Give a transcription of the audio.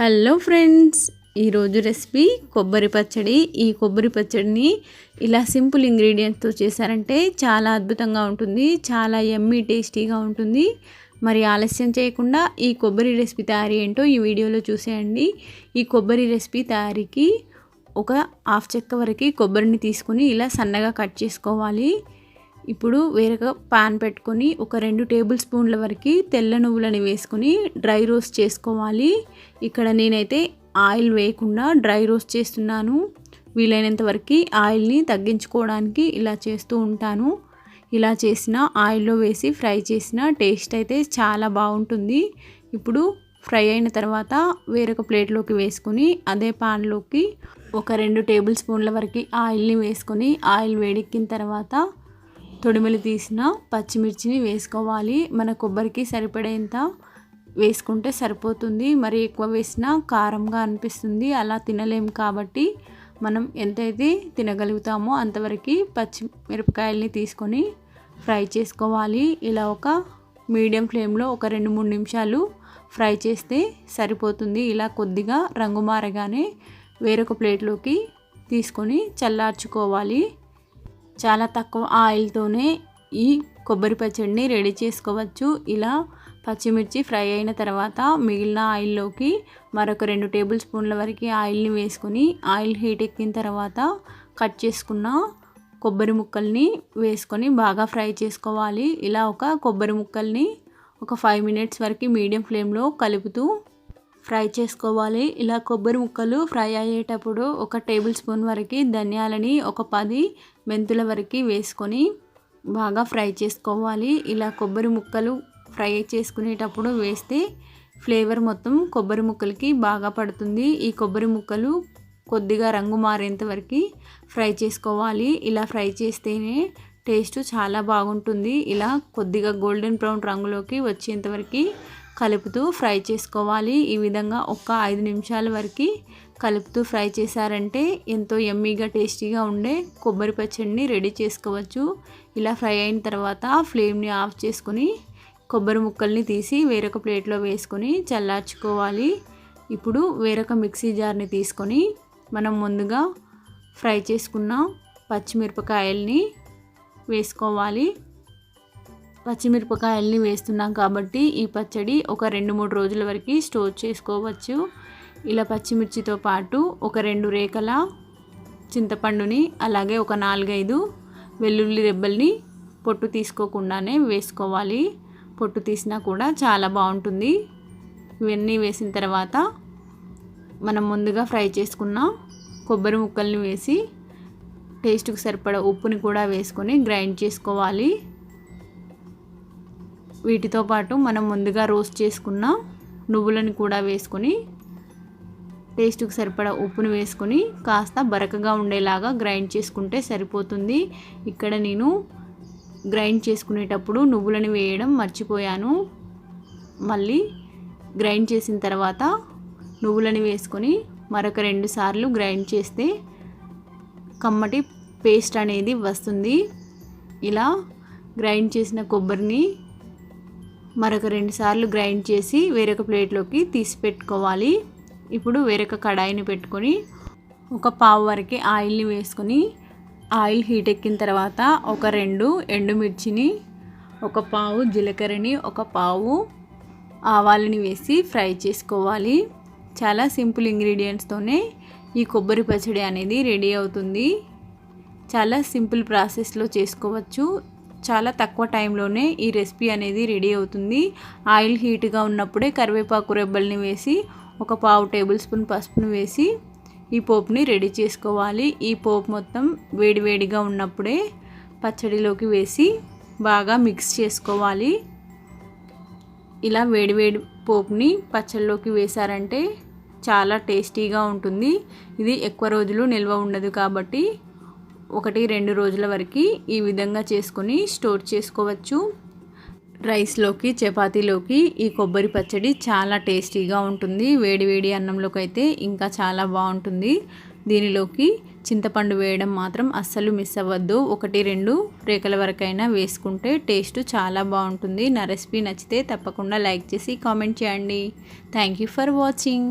Hello friends ఈరోజు recipe కొబ్బరి పచ్చడి. ఈ కొబ్బరి పచ్చడిని ఇలా సింపుల్ ఇంగ్రీడియంట్స్తో చేశారంటే చాలా అద్భుతంగా ఉంటుంది చాలా ఎమ్మీ టేస్టీగా ఉంటుంది. మరి ఆలస్యం చేయకుండా ఈ కొబ్బరి రెసిపీ తయారీ ఏంటో ఈ వీడియోలో చూసేయండి. ఈ కొబ్బరి రెసిపీ తయారీకి ఒక హాఫ్ చెక్క వరకు కొబ్బరిని తీసుకొని ఇలా సన్నగా కట్ చేసుకోవాలి. ఇప్పుడు వేరొక పాన్ పెట్టుకొని ఒక రెండు టేబుల్ స్పూన్ల వరకు తెల్ల నువ్వులని వేసుకొని డ్రై రోస్ట్ చేసుకోవాలి. ఇక్కడ నేనైతే ఆయిల్ వేయకుండా డ్రై రోస్ట్ చేస్తున్నాను. వీలైనంత వరకు ఆయిల్ని తగ్గించుకోవడానికి ఇలా చేస్తూ ఉంటాను. ఇలా చేసిన ఆయిల్లో వేసి ఫ్రై చేసిన టేస్ట్ అయితే చాలా బాగుంటుంది. ఇప్పుడు ఫ్రై అయిన తర్వాత వేరొక ప్లేట్లోకి వేసుకొని అదే పాన్లోకి ఒక రెండు టేబుల్ స్పూన్ల వరకు ఆయిల్ని వేసుకొని ఆయిల్ వేడెక్కిన తర్వాత తొడిమలు తీసిన పచ్చిమిర్చిని వేసుకోవాలి. మన కొబ్బరికి సరిపడేంత వేసుకుంటే సరిపోతుంది. మరి ఎక్కువ వేసినా కారంగా అనిపిస్తుంది. అలా తినలేం కాబట్టి మనం ఎంతైతే తినగలుగుతామో అంతవరకు పచ్చి మిరపకాయల్ని తీసుకొని ఫ్రై చేసుకోవాలి. ఇలా ఒక మీడియం ఫ్లేమ్లో ఒక రెండు మూడు నిమిషాలు ఫ్రై చేస్తే సరిపోతుంది. ఇలా కొద్దిగా రంగు మారగానే వేరొక ప్లేట్లోకి తీసుకొని చల్లార్చుకోవాలి. చాలా తక్కువ ఆయిల్తోనే ఈ కొబ్బరి పచ్చడిని రెడీ చేసుకోవచ్చు. ఇలా పచ్చిమిర్చి ఫ్రై అయిన తర్వాత మిగిలిన ఆయిల్లోకి మరొక రెండు టేబుల్ స్పూన్ల వరకు ఆయిల్ని వేసుకొని ఆయిల్ హీట్ ఎక్కిన తర్వాత కట్ చేసుకున్న కొబ్బరి ముక్కల్ని వేసుకొని బాగా ఫ్రై చేసుకోవాలి. ఇలా ఒక కొబ్బరి ముక్కల్ని ఒక ఫైవ్ మినిట్స్ వరకు మీడియం ఫ్లేమ్లో కలుపుతూ ఫ్రై చేసుకోవాలి. ఇలా కొబ్బరి ముక్కలు ఫ్రై అయ్యేటప్పుడు ఒక టేబుల్ స్పూన్ వరకు ధనియాలని ఒక పది మెంతుల వరకు వేసుకొని బాగా ఫ్రై చేసుకోవాలి. ఇలా కొబ్బరి ముక్కలు ఫ్రై చేసుకునేటప్పుడు వేస్తే ఫ్లేవర్ మొత్తం కొబ్బరి ముక్కలకి బాగా పడుతుంది. ఈ కొబ్బరి ముక్కలు కొద్దిగా రంగు మారేంత వరకు ఫ్రై చేసుకోవాలి. ఇలా ఫ్రై చేస్తేనే టేస్ట్ చాలా బాగుంటుంది. ఇలా కొద్దిగా గోల్డెన్ బ్రౌన్ రంగులోకి వచ్చేంత వరకు కలుపుతూ ఫ్రై చేసుకోవాలి. ఈ విధంగా ఒక ఐదు నిమిషాల వరకు కలుపుతూ ఫ్రై చేశారంటే ఎంతో ఎమ్మీగా టేస్టీగా ఉండే కొబ్బరి పచ్చడిని రెడీ చేసుకోవచ్చు. ఇలా ఫ్రై అయిన తర్వాత ఫ్లేమ్ని ఆఫ్ చేసుకొని కొబ్బరి ముక్కల్ని తీసి వేరొక ప్లేట్లో వేసుకొని చల్లార్చుకోవాలి. ఇప్పుడు వేరొక మిక్సీ జార్ని తీసుకొని మనం ముందుగా ఫ్రై చేసుకున్న పచ్చిమిరపకాయల్ని వేసుకోవాలి. పచ్చిమిరపకాయల్ని వేస్తున్నాం కాబట్టి ఈ పచ్చడి ఒక రెండు మూడు రోజుల వరకు స్టోర్ చేసుకోవచ్చు. ఇలా పచ్చిమిర్చితో పాటు ఒక రెండు రేఖల చింతపండుని అలాగే ఒక నాలుగైదు వెల్లుల్లి రెబ్బల్ని పొట్టు తీసుకోకుండానే వేసుకోవాలి. పొట్టు తీసినా కూడా చాలా బాగుంటుంది. ఇవన్నీ వేసిన తర్వాత మనం ముందుగా ఫ్రై చేసుకున్న కొబ్బరి ముక్కల్ని వేసి టేస్ట్కి సరిపడా ఉప్పుని కూడా వేసుకొని గ్రైండ్ చేసుకోవాలి. వీటితో పాటు మనం ముందుగా రోస్ట్ చేసుకున్న నువ్వులను కూడా వేసుకొని టేస్ట్కి సరిపడా ఉప్పును వేసుకొని కాస్త బరకగా ఉండేలాగా గ్రైండ్ చేసుకుంటే సరిపోతుంది. ఇక్కడ నేను గ్రైండ్ చేసుకునేటప్పుడు నువ్వులను వేయడం మర్చిపోయాను. మళ్ళీ గ్రైండ్ చేసిన తర్వాత నువ్వులను వేసుకొని మరొక రెండు సార్లు గ్రైండ్ చేస్తే కమ్మటి పేస్ట్ అనేది వస్తుంది. ఇలా గ్రైండ్ చేసిన కొబ్బరిని మరొక రెండు సార్లు గ్రైండ్ చేసి వేరొక ప్లేట్లోకి తీసి పెట్టుకోవాలి. ఇప్పుడు వేరొక కడాయిని పెట్టుకొని ఒక పావు వరకు ఆయిల్ని వేసుకొని ఆయిల్ హీట్ ఎక్కిన తర్వాత ఒక రెండు ఎండుమిర్చిని ఒక పావు జీలకర్రని ఒక పావు ఆవాలని వేసి ఫ్రై చేసుకోవాలి. చాలా సింపుల్ ఇంగ్రీడియంట్స్తోనే ఈ కొబ్బరి పచ్చడి అనేది రెడీ అవుతుంది. చాలా సింపుల్ ప్రాసెస్లో చేసుకోవచ్చు. చాలా తక్కువ టైంలోనే ఈ రెసిపీ అనేది రెడీ అవుతుంది. ఆయిల్ హీట్గా ఉన్నప్పుడే కరివేపాకు రెబ్బల్ని వేసి ఒక పావు టేబుల్ స్పూన్ పసుపును వేసి ఈ పోపుని రెడీ చేసుకోవాలి. ఈ పోపు మొత్తం వేడివేడిగా ఉన్నప్పుడే పచ్చడిలోకి వేసి బాగా మిక్స్ చేసుకోవాలి. ఇలా వేడివేడి పోపుని పచ్చడిలోకి వేశారంటే చాలా టేస్టీగా ఉంటుంది. ఇది ఎక్కువ రోజులు నిల్వ ఉండదు కాబట్టి ఒకటి రెండు రోజుల వరకు ఈ విధంగా చేసుకొని స్టోర్ చేసుకోవచ్చు. రైస్లోకి చపాతీలోకి ఈ కొబ్బరి పచ్చడి చాలా టేస్టీగా ఉంటుంది. వేడి వేడి అన్నంలోకి అయితే ఇంకా చాలా బాగుంటుంది. దీనిలోకి చింతపండు వేయడం మాత్రం అస్సలు మిస్ అవ్వద్దు. ఒకటి రెండు రేఖల వరకైనా వేసుకుంటే టేస్ట్ చాలా బాగుంటుంది. నా రెసిపీ నచ్చితే తప్పకుండా లైక్ చేసి కామెంట్ చేయండి. Thank you for watching.